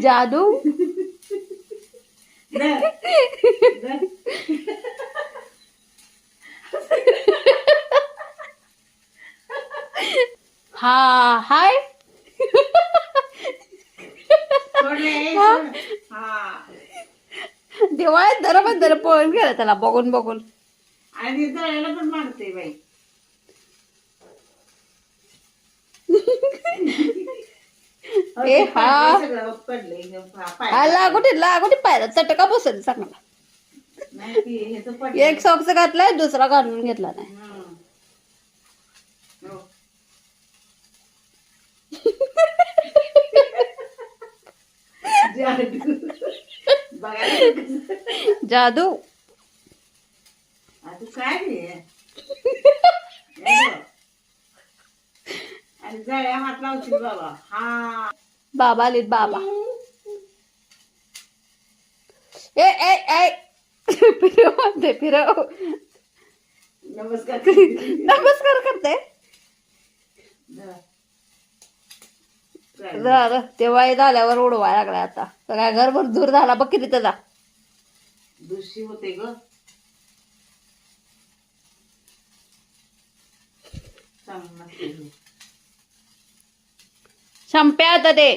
जादू. हा हाय. जरा पण जरा पळून गेला त्याला बघून बघून. आणि पण मारते बाई. ए, हा. सगळं पडले एकदम हा पाय लागोटी लागोटी पाहिलं चटका बसत चांगला नाही ती हे तर पडलं. एक सॉक्स घातलाय दुसरा घालून घेतला नाही हं. हो. जादू. बघायला कसं- जादू आता काय रे हे बघ. आणि जळ्या हात लावशील बाबा हा बाबा आलीत बाबा. ए ए ए. फिरव म्हणते फिरव. नमस्कार. नमस्कार करते? झालं. तेव्हा झाल्यावर उडवायला लागलाय आता. सगळ्या घरभर दूर झाला. बघ किती त्याचा. दुसरी होते ग. चांगलं नसते आता ते.